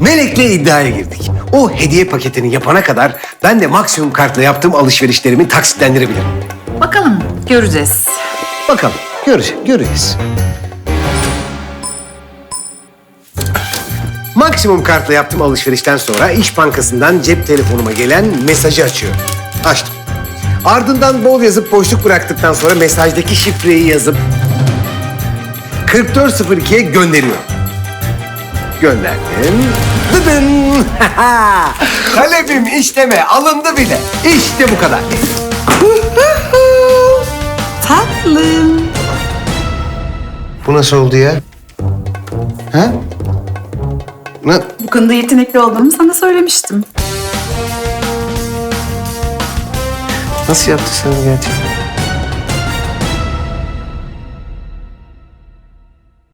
Melek'le iddiaya girdik. O hediye paketini yapana kadar ben de maksimum kartla yaptığım alışverişlerimi taksitlendirebilirim. Bakalım göreceğiz. Bakalım, göreceğiz, göreceğiz. Maksimum kartla yaptığım alışverişten sonra İş Bankası'ndan cep telefonuma gelen mesajı açıyorum. Açtım. Ardından bol yazıp boşluk bıraktıktan sonra mesajdaki şifreyi yazıp 4402'ye gönderiyorum. Gönderdim. Dıdın! Talebim işleme alındı bile. İşte bu kadar. Tatlım. Bu nasıl oldu ya? Ha? Ne? Bu konuda yetenekli olduğumu sana söylemiştim. Nasıl yaptın sen gerçekten?